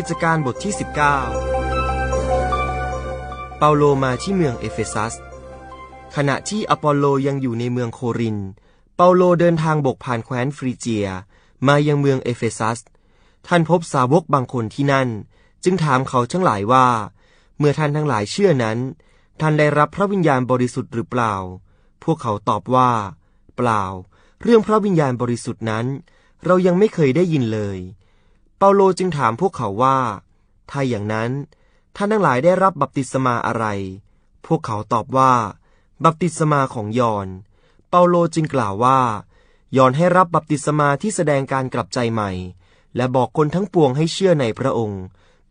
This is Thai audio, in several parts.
กิจการบทที่ 19 เปาโลมาที่เมืองเอเฟซัส ขณะที่อปอลโลยังอยู่ในเมืองโคริน เปาโลเดินทางบกผ่านแคว้นฟรีเจีย มายังเมืองเอเฟซัส ท่านพบสาวกบางคนที่นั่น จึงถามเขาทั้งหลายว่า เมื่อท่านทั้งหลายเชื่อนั้น ท่านได้รับพระวิญญาณบริสุทธิ์หรือเปล่า พวกเขาตอบว่า เปล่า เรื่องพระวิญญาณบริสุทธิ์นั้น เรายังไม่เคยได้ยินเลย เปาโลจึงถามพวกเขาว่า ถ้าอย่างนั้น ท่านทั้งหลายได้รับบัพติศมาอะไร พวกเขาตอบว่า บัพติศมาของยอน เปาโลจึงกล่าวว่า ยอนให้รับบัพติศมาที่แสดงการกลับใจใหม่ และบอกคนทั้งปวงให้เชื่อในพระองค์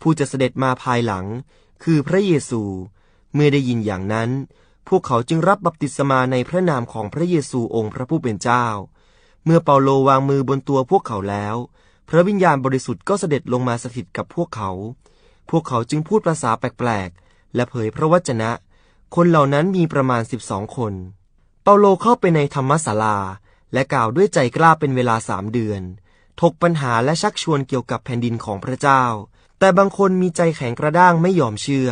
ผู้จะเสด็จมาภายหลัง คือพระเยซู เมื่อได้ยินอย่างนั้น พวกเขาจึงรับบัพติศมาในพระนามของพระเยซูองค์พระผู้เป็นเจ้า เมื่อเปาโลวางมือบนตัวพวกเขาแล้ว พระวิญญาณบริสุทธิ์ก็เสด็จลงมาสถิตกับพวกเขา พวกเขาจึงพูดภาษาแปลกๆ และเผยพระวจนะ คนเหล่านั้นมีประมาณสิบสองคน เปาโลเข้าไปในธรรมศาลา และกล่าวด้วยใจกล้าเป็นเวลาสามเดือน ถกปัญหาและชักชวนเกี่ยวกับแผ่นดินของพระเจ้า แต่บางคนมีใจแข็งกระด้างไม่ยอมเชื่อ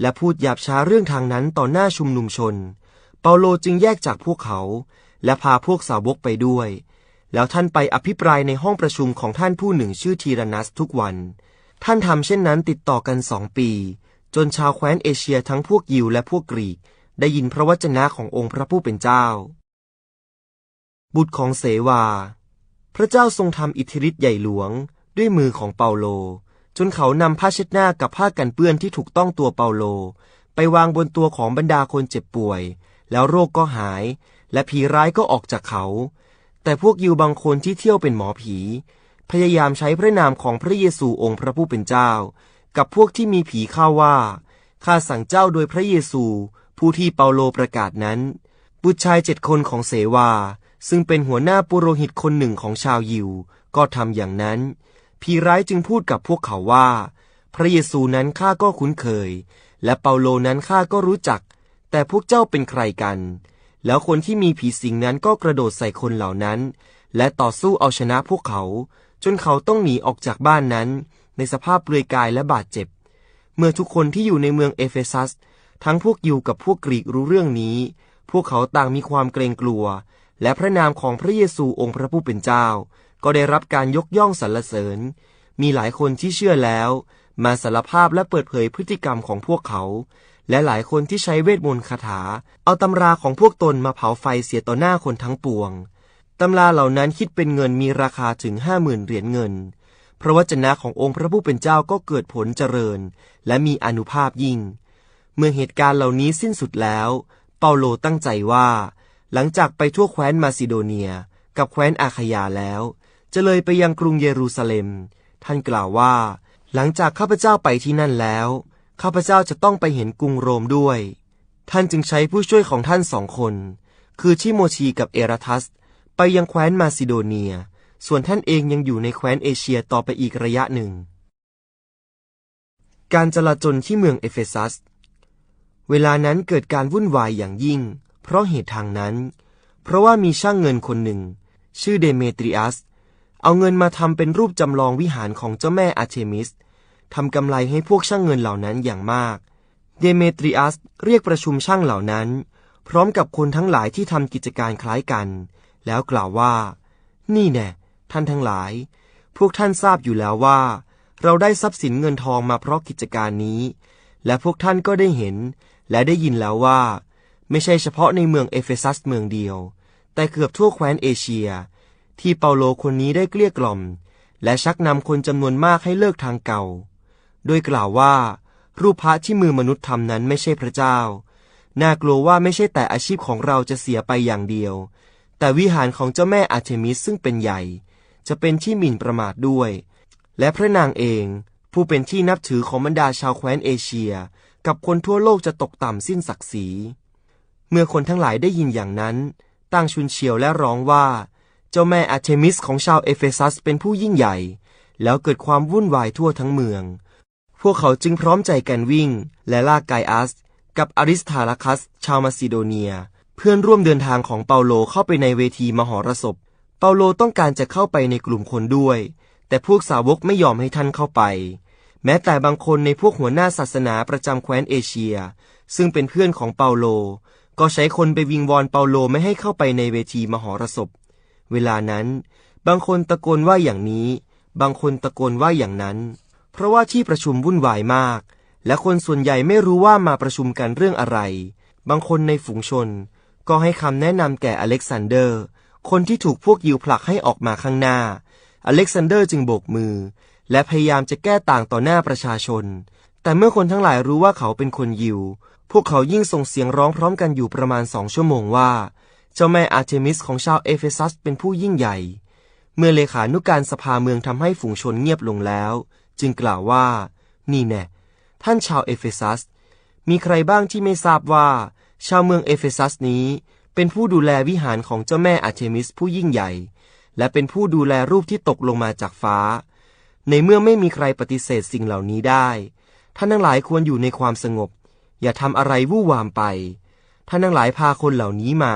และพูดหยาบช้าเรื่องทางนั้นต่อหน้าชุมนุมชน เปาโลจึงแยกจากพวกเขา และพาพวกสาวกไปด้วย แล้วท่านไปอภิปรายในห้องประชุมของท่านผู้หนึ่งชื่อทีรนัสทุกวัน ท่านทำเช่นนั้นติดต่อกันสองปี จนชาวแคว้นเอเชียทั้งพวกยิวและพวกกรีก ได้ยินพระวจนะขององค์พระผู้เป็นเจ้า บุตรของเสวา พระเจ้าทรงทำอิทธิฤทธิ์ใหญ่หลวง ด้วยมือของเปาโล จนเขานำผ้าเช็ดหน้ากับผ้ากันเปื้อนที่ถูกต้องตัวเปาโล ไปวางบนตัวของบรรดาคนเจ็บป่วย แล้วโรคก็หาย และผีร้ายก็ออกจากเขา แต่พวกยิวบางคนที่เที่ยวเป็นหมอผี พยายามใช้พระนามของพระเยซูองค์พระผู้เป็นเจ้า กับพวกที่มีผีเข้าว่าข้าสั่งเจ้าโดยพระเยซู ผู้ที่เปาโลประกาศนั้น บุตรชายเจ็ดคนของเสวา ซึ่งเป็นหัวหน้าปุโรหิตคนหนึ่งของชาวยิว ก็ทำอย่างนั้น ผีร้ายจึงพูดกับพวกเขาว่า พระเยซูนั้นข้าก็คุ้นเคย และเปาโลนั้นข้าก็รู้จัก แต่พวกเจ้าเป็นใครกัน แล้วคนที่มีผีสิงนั้นก็กระโดดใส่คนเหล่านั้น และต่อสู้เอาชนะพวกเขา จนเขาต้องหนีออกจากบ้านนั้น ในสภาพเปลือยกายและบาดเจ็บ เมื่อทุกคนที่อยู่ในเมืองเอเฟซัส ทั้งพวกยิวกับพวกกรีกรู้เรื่องนี้ พวกเขาต่างมีความเกรงกลัว และพระนามของพระเยซูองค์พระผู้เป็นเจ้า ก็ได้รับการยกย่องสรรเสริญ มีหลายคนที่เชื่อแล้ว มาสารภาพและเปิดเผยพฤติกรรมของพวกเขา และหลายคนที่ใช้เวทมนต์คาถา เอาตำราของพวกตนมาเผาไฟเสียต่อหน้าคนทั้งปวง ตำราเหล่านั้นคิดเป็นเงินมีราคาถึงห้าหมื่นเหรียญเงิน พระวจนะขององค์พระผู้เป็นเจ้าก็เกิดผลเจริญ และมีอนุภาพยิ่ง เมื่อเหตุการณ์เหล่านี้สิ้นสุดแล้ว เปาโลตั้งใจว่า หลังจากไปทั่วแคว้นมาซิโดเนีย กับแคว้นอาคยาแล้ว จะเลยไปยังกรุงเยรูซาเล็ม ท่านกล่าวว่า หลังจากข้าพเจ้าไปที่นั่นแล้ว ข้าพเจ้าจะต้องไปเห็นกรุงโรมด้วย ท่านจึงใช้ผู้ช่วยของท่านสองคน คือชิโมชีกับเอราทัส ไปยังแคว้นมาซิโดเนีย ส่วนท่านเองยังอยู่ในแคว้นเอเชียต่อไปอีกระยะหนึ่ง การจลาจลที่เมืองเอเฟซัส เวลานั้นเกิดการวุ่นวายอย่างยิ่ง เพราะเหตุทางนั้น เพราะว่ามีช่างเงินคนหนึ่ง ชื่อเดเมตริอัส เอาเงินมาทำเป็นรูปจำลองวิหารของเจ้าแม่อาร์เทมิส ทำกำไรให้พวกช่างเงินเหล่านั้นอย่างมาก เดเมตริอัสเรียกประชุมช่างเหล่านั้น พร้อมกับคนทั้งหลายที่ทำกิจการคล้ายกัน แล้วกล่าวว่า นี่แน่ท่านทั้งหลาย พวกท่านทราบอยู่แล้วว่า เราได้ทรัพย์สินเงินทองมาเพราะกิจการนี้ และพวกท่านก็ได้เห็น และได้ยินแล้วว่า ไม่ใช่เฉพาะในเมืองเอเฟซัสเมืองเดียว แต่เกือบทั่วแคว้นเอเชีย ที่เปาโลคนนี้ได้เกลี้ยกล่อม และชักนำคนจำนวนมากให้เลิกทางเก่า โดยกล่าวว่า รูปพระที่มือมนุษย์ทำนั้นไม่ใช่พระเจ้า น่ากลัวว่าไม่ใช่แต่อาชีพของเราจะเสียไปอย่างเดียว แต่วิหารของเจ้าแม่อาร์เทมิสซึ่งเป็นใหญ่ จะเป็นที่หมิ่นประมาทด้วย และพระนางเอง ผู้เป็นที่นับถือของบรรดาชาวแคว้นเอเชีย กับคนทั่วโลกจะตกต่ำสิ้นศักดิ์ศรี เมื่อคนทั้งหลายได้ยินอย่างนั้นตั้งชุนเชียวและร้องว่า เจ้าแม่อาร์เทมิสของชาวเอเฟซัสเป็นผู้ยิ่งใหญ่ แล้วเกิดความวุ่นวายทั่วทั้งเมือง พวกเขาจึงพร้อมใจกันวิ่ง และลากไกอัส กับอริสทาลัคัส ชาวมาซิโดเนีย เพื่อนร่วมเดินทางของเปาโลเข้าไปในเวทีมหรสพ เปาโลต้องการจะเข้าไปในกลุ่มคนด้วย แต่พวกสาวกไม่ยอมให้ท่านเข้าไป แม้แต่บางคนในพวกหัวหน้าศาสนาประจำแคว้นเอเชีย ซึ่งเป็นเพื่อนของเปาโล ก็ใช้คนไปวิงวอนเปาโลไม่ให้เข้าไปในเวทีมหรสพ เวลานั้น บางคนตะโกนว่าอย่างนี้ บางคนตะโกนว่าอย่างนั้น เพราะว่าที่ประชุมวุ่นวายมาก และคนส่วนใหญ่ไม่รู้ว่ามาประชุมกันเรื่องอะไร บางคนในฝูงชน ก็ให้คำแนะนำแก่อเล็กซานเดอร์ คนที่ถูกพวกยิวผลักให้ออกมาข้างหน้า อเล็กซานเดอร์จึงโบกมือ และพยายามจะแก้ต่างต่อหน้าประชาชน แต่เมื่อคนทั้งหลายรู้ว่าเขาเป็นคนยิว พวกเขายิ่งส่งเสียงร้องพร้อมกันอยู่ประมาณสองชั่วโมงว่า เจ้าแม่อาร์เทมิสของชาวเอเฟซัสเป็นผู้ยิ่งใหญ่เมื่อเลขานุการสภาเมืองทำให้ฝูงชนเงียบลงแล้ว จึงกล่าวว่า นี่แน่ท่านชาวเอเฟซัส มีใครบ้างที่ไม่ทราบว่า ชาวเมืองเอเฟซัสนี้ เป็นผู้ดูแลวิหารของเจ้าแม่อาร์เทมิสผู้ยิ่งใหญ่ และเป็นผู้ดูแลรูปที่ตกลงมาจากฟ้า ในเมื่อไม่มีใครปฏิเสธสิ่งเหล่านี้ได้ ท่านทั้งหลายควรอยู่ในความสงบ อย่าทำอะไรวู่วามไป ท่านทั้งหลายพาคนเหล่านี้มา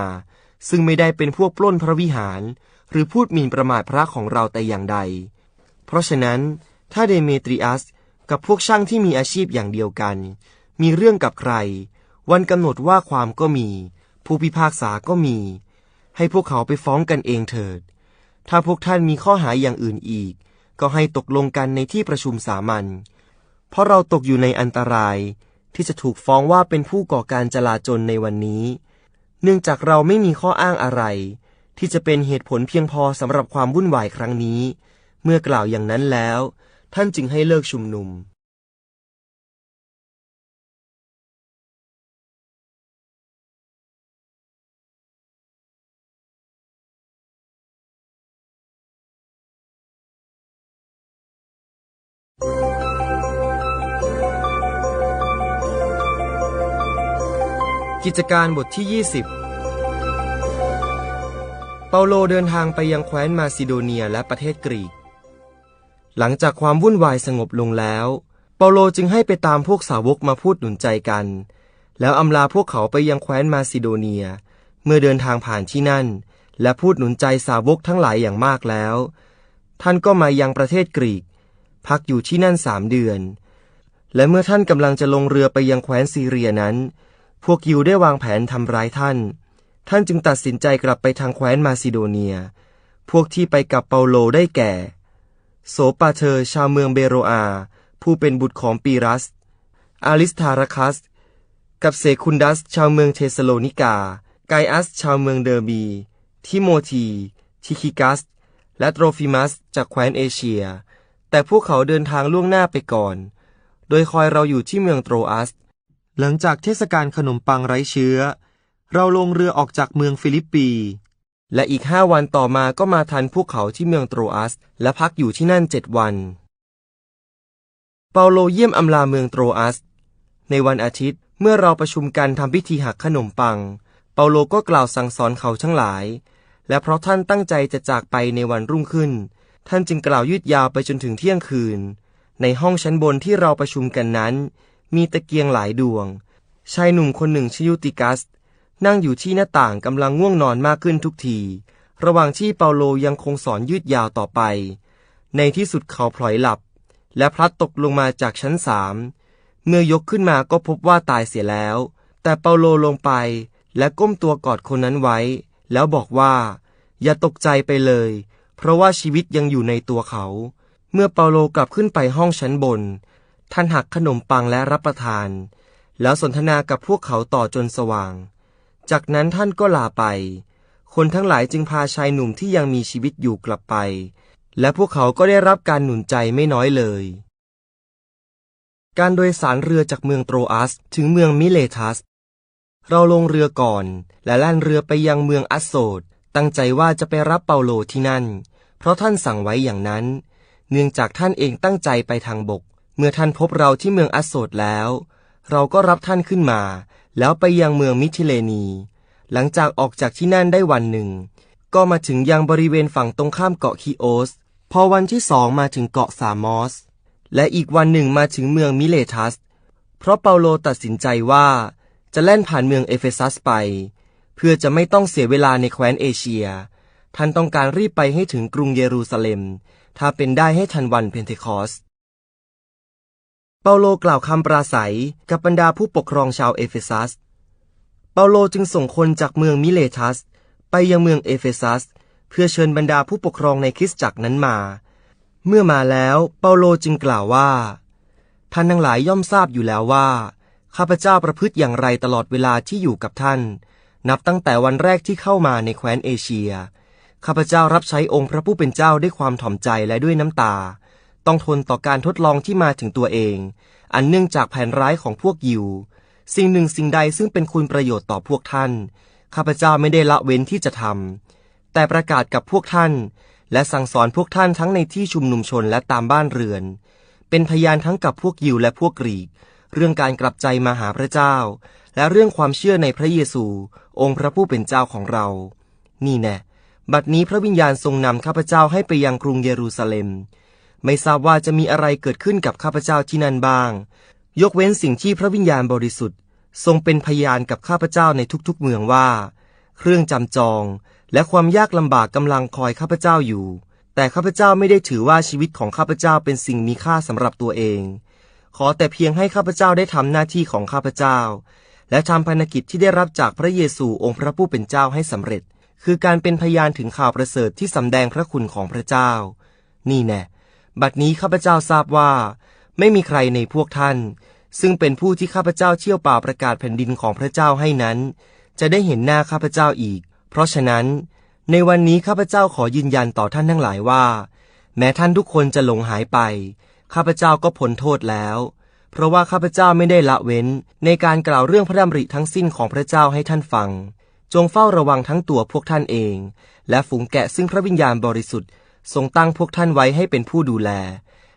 ซึ่งไม่ได้เป็นพวกปล้นพระวิหาร หรือพูดหมิ่นประมาทพระของเราแต่อย่างใด เพราะฉะนั้น ถ้าเดเมตริอัสกับพวกช่างที่มีอาชีพอย่างเดียวกัน มีเรื่องกับใคร วันกำหนดว่าความก็มี ผู้พิพากษาก็มี ให้พวกเขาไปฟ้องกันเองเถิด ถ้าพวกท่านมีข้อหาอย่างอื่นอีก ก็ให้ตกลงกันในที่ประชุมสามัญเพราะเราตกอยู่ในอันตรายที่จะถูกฟ้องว่าเป็นผู้ก่อการจลาจลในวันนี้ เนื่องจากเราไม่มีข้ออ้างอะไร ที่จะเป็นเหตุผลเพียงพอสำหรับความวุ่นวายครั้งนี้ เมื่อกล่าวอย่างนั้นแล้ว ท่านจึงให้เลิกชุมนุมกิจการบทที่ 20 เปาโลเดินทางไปยังแคว้นมาซิโดเนียและประเทศกรีก หลังจากความวุ่นวายสงบลงแล้ว เปาโลจึงให้ไปตามพวกสาวกมาพูดหนุนใจกัน แล้วอำลาพวกเขาไปยังแคว้นมาซิโดเนีย เมื่อเดินทางผ่านที่นั่น และพูดหนุนใจสาวกทั้งหลายอย่างมากแล้ว ท่านก็มายังประเทศกรีก พักอยู่ที่นั่นสามเดือน และเมื่อท่านกำลังจะลงเรือไปยังแคว้นซีเรียนั้น พวกยิวได้วางแผนทำร้ายท่าน ท่านจึงตัดสินใจกลับไปทางแคว้นมาซิโดเนีย พวกที่ไปกับเปาโลได้แก่ โสปาเทอร์ชาวเมืองเบโรอา ผู้เป็นบุตรของปีรัส อาริสทาราคัส กับเซคุนดัสชาวเมืองเทสโลนิกา ไกอัสชาวเมืองเดอร์บี ทิโมธี ทิคิกัส และโตรฟิมัสจากแคว้นเอเชีย แต่พวกเขาเดินทางล่วงหน้าไปก่อน โดยคอยเราอยู่ที่เมืองโตรอัส หลังจากเทศกาลขนมปังไร้เชื้อ เราลงเรือออกจากเมืองฟิลิปปี และอีกห้าวันต่อมาก็มาทันพวกเขาที่เมืองโตรอัส และพักอยู่ที่นั่นเจ็ดวัน เปาโลเยี่ยมอำลาเมืองโตรอัส ในวันอาทิตย์เมื่อเราประชุมกันทำพิธีหักขนมปัง เปาโลก็กล่าวสั่งสอนเขาทั้งหลาย และเพราะท่านตั้งใจจะจากไปในวันรุ่งขึ้น ท่านจึงกล่าวยืดยาวไปจนถึงเที่ยงคืน ในห้องชั้นบนที่เราประชุมกันนั้น มีตะเกียงหลายดวง ชายหนุ่มคนหนึ่งชื่อยูติกัส นั่งอยู่ที่หน้าต่างกำลังง่วงนอนมากขึ้นทุกที ระหว่างที่เปาโลยังคงสอนยืดยาวต่อไป ในที่สุดเขาพลอยหลับ และพลัดตกลงมาจากชั้นสาม เมื่อยกขึ้นมาก็พบว่าตายเสียแล้ว แต่เปาโลลงไปและก้มตัวกอดคนนั้นไว้ แล้วบอกว่า อย่าตกใจไปเลย เพราะว่าชีวิตยังอยู่ในตัวเขา เมื่อเปาโลกลับขึ้นไปห้องชั้นบน ท่านหักขนมปังและรับประทาน แล้วสนทนากับพวกเขาต่อจนสว่าง จากนั้นท่านก็ลาไป คนทั้งหลายจึงพาชายหนุ่มที่ยังมีชีวิตอยู่กลับไป และพวกเขาก็ได้รับการหนุนใจไม่น้อยเลย การโดยสารเรือจากเมืองโตรอัสถึงเมืองมิเลทัส เราลงเรือก่อน และแล่นเรือไปยังเมืองอัสโซดตั้งใจว่าจะไปรับเปาโลที่นั่น เพราะท่านสั่งไว้อย่างนั้น เนื่องจากท่านเองตั้งใจไปทางบก เมื่อท่านพบเราที่เมืองอัสโซดแล้ว เราก็รับท่านขึ้นมา แล้วไปยังเมืองมิทิเลนี หลังจากออกจากที่นั่นได้วันหนึ่ง ก็มาถึงยังบริเวณฝั่งตรงข้ามเกาะคีโอส พอวันที่สองมาถึงเกาะสามอส และอีกวันหนึ่งมาถึงเมืองมิเลทัส เพราะเปาโลตัดสินใจว่าจะแล่นผ่านเมืองเอเฟซัสไป เพื่อจะไม่ต้องเสียเวลาในแคว้นเอเชีย ท่านต้องการรีบไปให้ถึงกรุงเยรูซาเล็ม ถ้าเป็นได้ให้ทันวันเพนเทคอส เปาโลกล่าวคำปราศัยกับบรรดาผู้ปกครองชาวเอเฟซัส เปาโลจึงส่งคนจากเมืองมิเลทัส ไปยังเมืองเอเฟซัส เพื่อเชิญบรรดาผู้ปกครองในคริสตจักรนั้นมา เมื่อมาแล้วเปาโลจึงกล่าวว่า ท่านทั้งหลายย่อมทราบอยู่แล้วว่า ข้าพเจ้าประพฤติอย่างไรตลอดเวลาที่อยู่กับท่าน นับตั้งแต่วันแรกที่เข้ามาในแคว้นเอเชีย ข้าพเจ้ารับใช้องค์พระผู้เป็นเจ้าด้วยความถ่อมใจและด้วยน้ำตา ต้องทนต่อการทดลองที่มาถึงตัวเอง อันเนื่องจากแผนร้ายของพวกยิว สิ่งหนึ่งสิ่งใดซึ่งเป็นคุณประโยชน์ต่อพวกท่าน ข้าพเจ้าไม่ได้ละเว้นที่จะทำ แต่ประกาศกับพวกท่าน และสั่งสอนพวกท่านทั้งในที่ชุมนุมชนและตามบ้านเรือน เป็นพยานทั้งกับพวกยิวและพวกกรีก เรื่องการกลับใจมาหาพระเจ้า และเรื่องความเชื่อในพระเยซู องค์พระผู้เป็นเจ้าของเรา นี่แน่บัดนี้พระวิญญาณทรงนำข้าพเจ้าให้ไปยังกรุงเยรูซาเล็ม ไม่ทราบว่าจะมีอะไรเกิดขึ้นกับข้าพเจ้าที่นั่นบ้าง ยกเว้นสิ่งที่พระวิญญาณบริสุทธิ์ ทรงเป็นพยานกับข้าพเจ้าในทุกๆเมืองว่า เครื่องจำจอง และความยากลำบากกำลังคอยข้าพเจ้าอยู่ แต่ข้าพเจ้าไม่ได้ถือว่าชีวิตของข้าพเจ้าเป็นสิ่งมีค่าสำหรับตัวเอง ขอแต่เพียงให้ข้าพเจ้าได้ทำหน้าที่ของข้าพเจ้า และทำภารกิจที่ได้รับจากพระเยซูองค์พระผู้เป็นเจ้าให้สำเร็จ คือการเป็นพยานถึงข่าวประเสริฐที่สำแดงพระคุณของพระเจ้า นี่แน่ บัดนี้ข้าพเจ้าทราบว่า ไม่มีใครในพวกท่าน ซึ่งเป็นผู้ที่ข้าพเจ้าเที่ยวป่าประกาศแผ่นดินของพระเจ้าให้นั้น จะได้เห็นหน้าข้าพเจ้าอีก เพราะฉะนั้น ในวันนี้ข้าพเจ้าขอยืนยันต่อท่านทั้งหลายว่า แม้ท่านทุกคนจะหลงหายไป ข้าพเจ้าก็พ้นโทษแล้ว เพราะว่าข้าพเจ้าไม่ได้ละเว้น ในการกล่าวเรื่องพระดำริทั้งสิ้นของพระเจ้าให้ท่านฟัง จงเฝ้าระวังทั้งตัวพวกท่านเอง และฝูงแกะซึ่งพระวิญญาณบริสุทธิ์ ทรงตั้งพวกท่านไว้ให้เป็นผู้ดูแล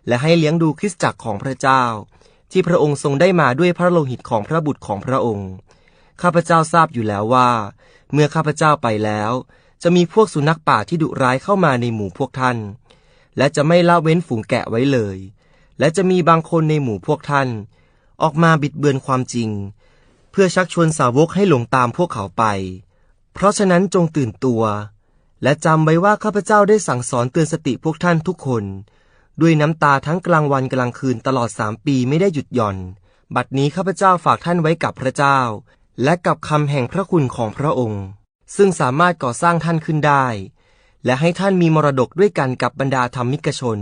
และให้เลี้ยงดูคริสตจักรของพระเจ้า ที่พระองค์ทรงได้มาด้วยพระโลหิตของพระบุตรของพระองค์ ข้าพเจ้าทราบอยู่แล้วว่า เมื่อข้าพเจ้าไปแล้ว จะมีพวกสุนัขป่าที่ดุร้ายเข้ามาในหมู่พวกท่าน และจะไม่ละเว้นฝูงแกะไว้เลย และจะมีบางคนในหมู่พวกท่าน ออกมาบิดเบือนความจริง เพื่อชักชวนสาวกให้หลงตามพวกเขาไป เพราะฉะนั้นจงตื่นตัว และจำไว้ว่าข้าพเจ้าได้สั่งสอนเตือนสติพวกท่านทุกคน ด้วยน้ำตาทั้งกลางวันกลางคืนตลอดสามปีไม่ได้หยุดหย่อน บัดนี้ข้าพเจ้าฝากท่านไว้กับพระเจ้า และกับคำแห่งพระคุณของพระองค์ ซึ่งสามารถก่อสร้างท่านขึ้นได้ และให้ท่านมีมรดกด้วยกันกับบรรดาธรรมิกชน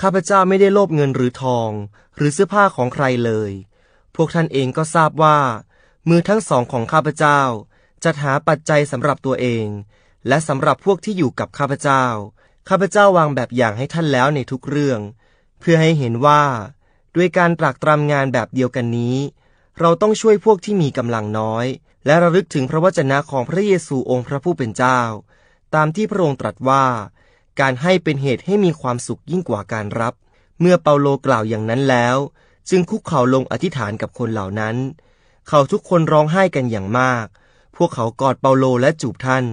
ข้าพเจ้าไม่ได้โลภเงินหรือทอง หรือเสื้อผ้าของใครเลย พวกท่านเองก็ทราบว่า มือทั้งสองของข้าพเจ้าจัดหาปัจจัยสำหรับตัวเอง และสำหรับพวกที่อยู่กับข้าพเจ้า ข้าพเจ้าวางแบบอย่างให้ท่านแล้วในทุกเรื่อง เพื่อให้เห็นว่า ด้วยการตรากตรำงานแบบเดียวกันนี้ เราต้องช่วยพวกที่มีกำลังน้อย และระลึกถึงพระวจนะของพระเยซูองค์พระผู้เป็นเจ้า ตามที่พระองค์ตรัสว่า การให้เป็นเหตุให้มีความสุขยิ่งกว่าการรับ เมื่อเปาโลกล่าวอย่างนั้นแล้ว จึงคุกเข่าลงอธิษฐานกับคนเหล่านั้น เขาทุกคนร้องไห้กันอย่างมาก พวกเขากอดเปาโลและจูบท่าน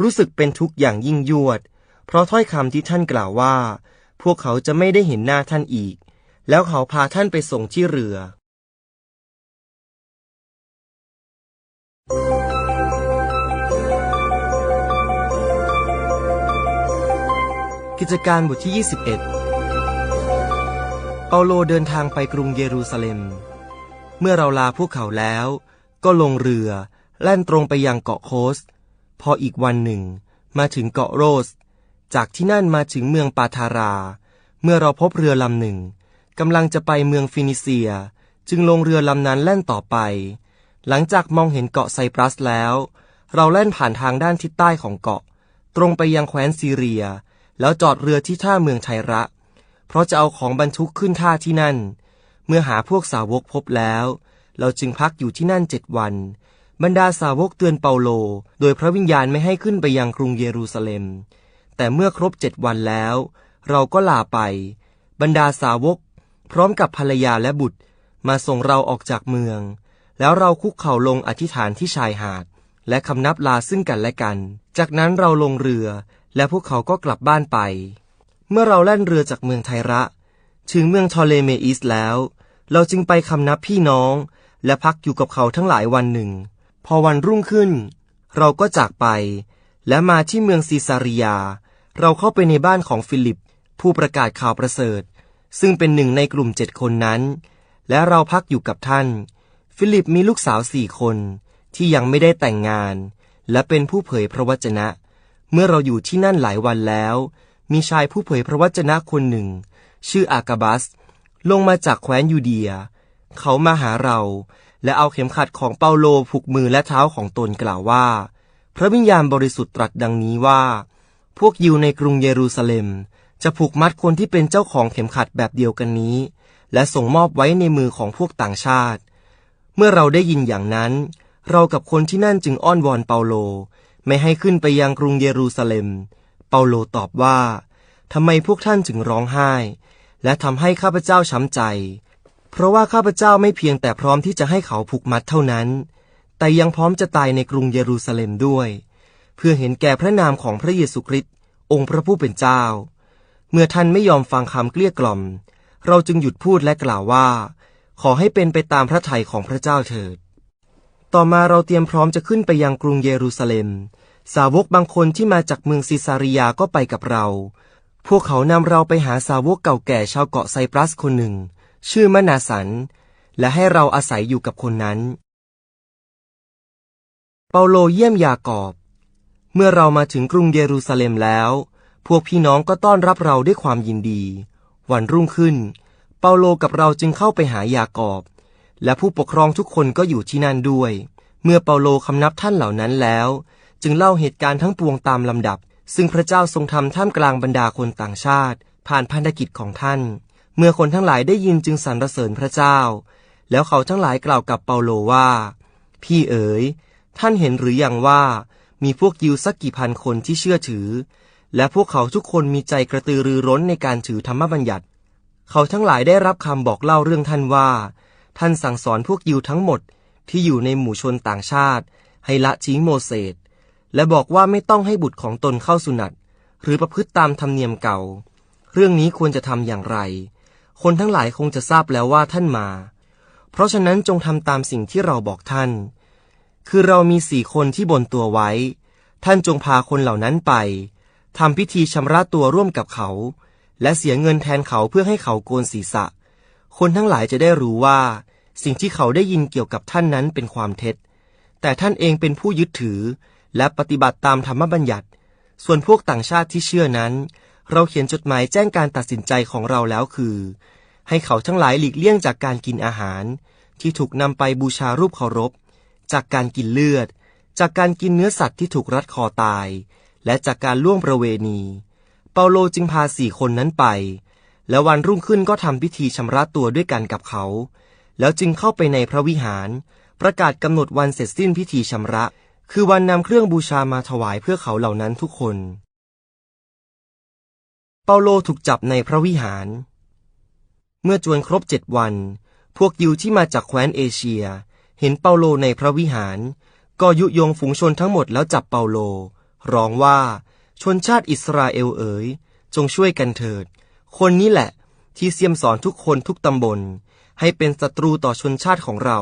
รู้สึกเป็นทุกข์อย่างยิ่งยวด เพราะถ้อยคำที่ท่านกล่าวว่า พวกเขาจะไม่ได้เห็นหน้าท่านอีก แล้วเขาพาท่านไปส่งที่เรือ กิจการบทที่ 21 เปาโลเดินทางไปกรุงเยรูซาเล็ม เมื่อเราลาพวกเขาแล้ว ก็ลงเรือแล่นตรงไปยังเกาะโคส พออีกวันหนึ่ง มาถึงเกาะโรส จากที่นั่นมาถึงเมืองปาทารา เมื่อเราพบเรือลำหนึ่งกำลังจะไปเมืองฟินิเซีย จึงลงเรือลำนั้นแล่นต่อไป หลังจากมองเห็นเกาะไซปรัสแล้ว เราแล่นผ่านทางด้านทิศใต้ของเกาะ ตรงไปยังแคว้นซีเรีย แล้วจอดเรือที่ท่าเมืองไทระ เพราะจะเอาของบรรทุกขึ้นท่าที่นั่น เมื่อหาพวกสาวกพบแล้ว เราจึงพักอยู่ที่นั่นเจ็ดวัน บรรดาสาวกเตือนเปาโล โดยพระวิญญาณไม่ให้ขึ้นไปยังกรุงเยรูซาเล็ม แต่เมื่อครบเจ็ดวันแล้ว เราก็ลาไป บรรดาสาวก พร้อมกับภรรยาและบุตร มาส่งเราออกจากเมือง แล้วเราคุกเข่าลงอธิษฐานที่ชายหาด และคำนับลาซึ่งกันและกัน จากนั้นเราลงเรือ และพวกเขาก็กลับบ้านไป เมื่อเราแล่นเรือจากเมืองไทระ ถึงเมืองทอเลเมอิสแล้ว เราจึงไปคำนับพี่น้อง และพักอยู่กับเขาทั้งหลายวันหนึ่ง พอวันรุ่งขึ้น เราก็จากไป และมาที่เมืองซีซาริยา เราเข้าไปในบ้านของฟิลิป ผู้ประกาศข่าวประเสริฐ ซึ่งเป็นหนึ่งในกลุ่มเจ็ดคนนั้น และเราพักอยู่กับท่าน ฟิลิปมีลูกสาวสี่คนที่ยังไม่ได้แต่งงาน และเป็นผู้เผยพระวจนะ เมื่อเราอยู่ที่นั่นหลายวันแล้ว มีชายผู้เผยพระวจนะคนหนึ่ง ชื่ออากาบัส ลงมาจากแคว้นยูเดีย เขามาหาเรา และเอาเข็มขัดของเปาโลผูกมือและเท้าของตนกล่าวว่า พระวิญญาณบริสุทธิ์ตรัสดังนี้ว่า พวกยิวในกรุงเยรูซาเล็ม จะผูกมัดคนที่เป็นเจ้าของเข็มขัดแบบเดียวกันนี้ และส่งมอบไว้ในมือของพวกต่างชาติ เมื่อเราได้ยินอย่างนั้น เรากับคนที่นั่นจึงอ้อนวอนเปาโล ไม่ให้ขึ้นไปยังกรุงเยรูซาเล็ม เปาโลตอบว่าทำไมพวกท่านจึงร้องไห้ และทำให้ข้าพเจ้าช้ำใจ เพราะว่าข้าพเจ้าไม่เพียงแต่พร้อมที่จะให้เขาผูกมัดเท่านั้น แต่ยังพร้อมจะตายในกรุงเยรูซาเล็มด้วย เพื่อเห็นแก่พระนามของพระเยซูคริสต์องค์พระผู้เป็นเจ้า เมื่อท่านไม่ยอมฟังคำเกลี้ยกล่อม เราจึงหยุดพูดและกล่าวว่า ขอให้เป็นไปตามพระทัยของพระเจ้าเถิด ต่อมาเราเตรียมพร้อมจะขึ้นไปยังกรุงเยรูซาเล็ม สาวกบางคนที่มาจากเมืองซิซาริยาก็ไปกับเรา พวกเขานำเราไปหาสาวกเก่าแก่ชาวเกาะไซปรัสคนหนึ่ง ชื่อมนาสัน และให้เราอาศัยอยู่กับคนนั้น เปาโลเยี่ยมยากอบ เมื่อเรามาถึงกรุงเยรูซาเล็มแล้ว พวกพี่น้องก็ต้อนรับเราด้วยความยินดี วันรุ่งขึ้น เปาโลกับเราจึงเข้าไปหายากอบ และผู้ปกครองทุกคนก็อยู่ที่นั่นด้วย เมื่อเปาโลคำนับท่านเหล่านั้นแล้ว จึงเล่าเหตุการณ์ทั้งปวงตามลำดับ ซึ่งพระเจ้าทรงทำท่ามกลางบรรดาคนต่างชาติ ผ่านพันธกิจของท่าน เมื่อคนทั้งหลายได้ยินจึงสรรเสริญพระเจ้า แล้วเขาทั้งหลายกล่าวกับเปาโลว่า พี่เอ๋ย ท่านเห็นหรืออยังว่า มีพวกยิวสักกี่พันคนที่เชื่อถือ และพวกเขาทุกคนมีใจกระตือรือร้นในการถือธรรมบัญญัติ เขาทั้งหลายได้รับคำบอกเล่าเรื่องท่านว่า ท่านสั่งสอนพวกยิวทั้งหมดที่อยู่ในหมู่ชนต่างชาติ ให้ละทิ้งโมเสสและบอกว่าไม่ต้องให้บุตรของตนเข้าสุนัตหรือประพฤติตามธรรมเนียมเก่า เรื่องนี้ควรจะทำอย่างไร คนทั้งหลายคงจะทราบแล้วว่าท่านมา เพราะฉะนั้นจงทำตามสิ่งที่เราบอกท่าน คือเรามีสี่คนที่บนตัวไว้ ท่านจงพาคนเหล่านั้นไปทำพิธีชำระตัวร่วมกับเขา และเสียเงินแทนเขาเพื่อให้เขาโกนศีรษะ คนทั้งหลายจะได้รู้ว่า สิ่งที่เขาได้ยินเกี่ยวกับท่านนั้นเป็นความเท็จ แต่ท่านเองเป็นผู้ยึดถือและปฏิบัติตามธรรมบัญญัติ ส่วนพวกต่างชาติที่เชื่อนั้น เราเขียนจดหมายแจ้งการตัดสินใจของเราแล้วคือ ให้เขาทั้งหลายหลีกเลี่ยงจากการกินอาหาร ที่ถูกนำไปบูชารูปเคารพ จากการกินเลือด จากการกินเนื้อสัตว์ที่ถูกรัดคอตาย และจากการล่วงประเวณี เปาโลจึงพาสี่คนนั้นไป และวันรุ่งขึ้นก็ทำพิธีชำระตัวด้วยกันกับเขา แล้วจึงเข้าไปในพระวิหาร ประกาศกำหนดวันเสร็จสิ้นพิธีชำระ คือวันนำเครื่องบูชามาถวายเพื่อเขาเหล่านั้นทุกคน เปาโลถูกจับในพระวิหาร เมื่อจวนครบเจ็ดวัน พวกยิวที่มาจากแคว้นเอเชีย เห็นเปาโลในพระวิหาร ก็ยุยงฝูงชนทั้งหมดแล้วจับเปาโล ร้องว่าชนชาติอิสราเอลเอ๋ย จงช่วยกันเถิด คนนี้แหละที่เสียมสอนทุกคนทุกตำบล ให้เป็นศัตรูต่อชนชาติของเรา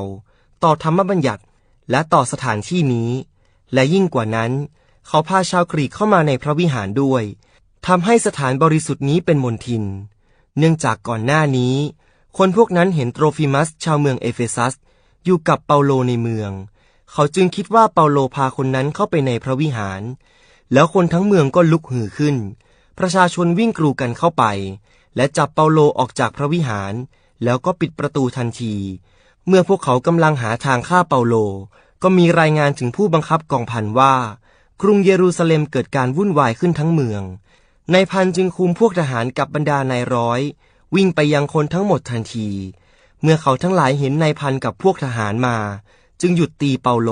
ต่อธรรมบัญญัติและต่อสถานที่นี้ และยิ่งกว่านั้น เขาพาชาวกรีกเข้ามาในพระวิหารด้วย ทำให้สถานบริสุทธิ์นี้เป็นมนทิน เนื่องจากก่อนหน้านี้ คนพวกนั้นเห็นโตรฟิมัสชาวเมืองเอเฟซัส อยู่กับเปาโลในเมือง เขาจึงคิดว่าเปาโลพาคนนั้นเข้าไปในพระวิหาร แล้วคนทั้งเมืองก็ลุกฮือขึ้น ประชาชนวิ่งกรูกันเข้าไป และจับเปาโลออกจากพระวิหาร แล้วก็ปิดประตูทันที เมื่อพวกเขากำลังหาทางฆ่าเปาโล ก็มีรายงานถึงผู้บังคับกองพันว่า กรุงเยรูซาเล็มเกิดการวุ่นวายขึ้นทั้งเมือง นายพันจึงคุมพวกทหารกับบรรดานายร้อย วิ่งไปยังคนทั้งหมดทันที เมื่อเขาทั้งหลายเห็นนายพันกับพวกทหารมา จึงหยุดตีเปาโล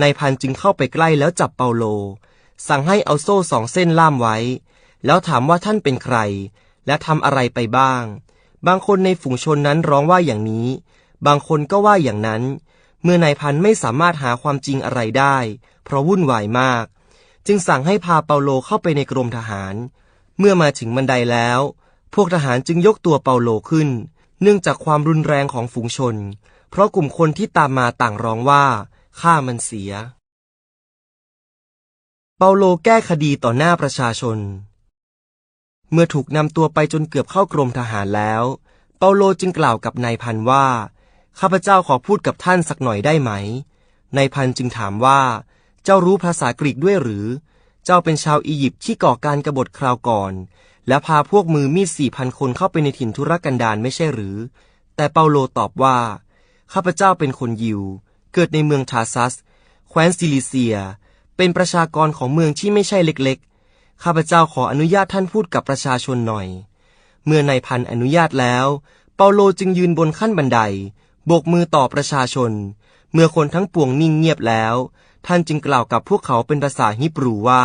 นายพันจึงเข้าไปใกล้แล้วจับเปาโล สั่งให้เอาโซ่สองเส้นล่ามไว้ แล้วถามว่าท่านเป็นใคร และทำอะไรไปบ้าง บางคนในฝูงชนนั้นร้องว่าอย่างนี้ บางคนก็ว่าอย่างนั้น เมื่อนายพันไม่สามารถหาความจริงอะไรได้ เพราะวุ่นวายมาก จึงสั่งให้พาเปาโลเข้าไปในกรมทหาร เมื่อมาถึงบันไดแล้ว พวกทหารจึงยกตัวเปาโลขึ้น เนื่องจากความรุนแรงของฝูงชน เพราะกลุ่มคนที่ตามมาต่างร้องว่าข้ามันเสีย เปาโลแก้คดีต่อหน้าประชาชน เมื่อถูกนำตัวไปจนเกือบเข้ากรมทหารแล้ว เปาโลจึงกล่าวกับนายพันว่า ข้าพเจ้าขอพูดกับท่านสักหน่อยได้ไหมนายพันจึงถามว่า เจ้ารู้ภาษากรีกด้วยหรือ เจ้าเป็นชาวอียิปต์ที่ก่อการกบฏคราวก่อน และพาพวกมือมีดสี่พันคนเข้าไปในถิ่นทุรกันดารไม่ใช่หรือ แต่เปาโลตอบว่า ข้าพเจ้าเป็นคนยิว เกิดในเมืองทาซัส แคว้นซิลิเซีย เป็นประชากรของเมืองที่ไม่ใช่เล็กๆ ข้าพเจ้าขออนุญาตท่านพูดกับประชาชนหน่อย เมื่อนายพันอนุญาตแล้ว เปาโลจึงยืนบนขั้นบันไดโบกมือต่อประชาชน เมื่อคนทั้งปวงนิ่งเงียบแล้ว ท่านจึงกล่าวกับพวกเขาเป็นภาษาฮิบรูว่า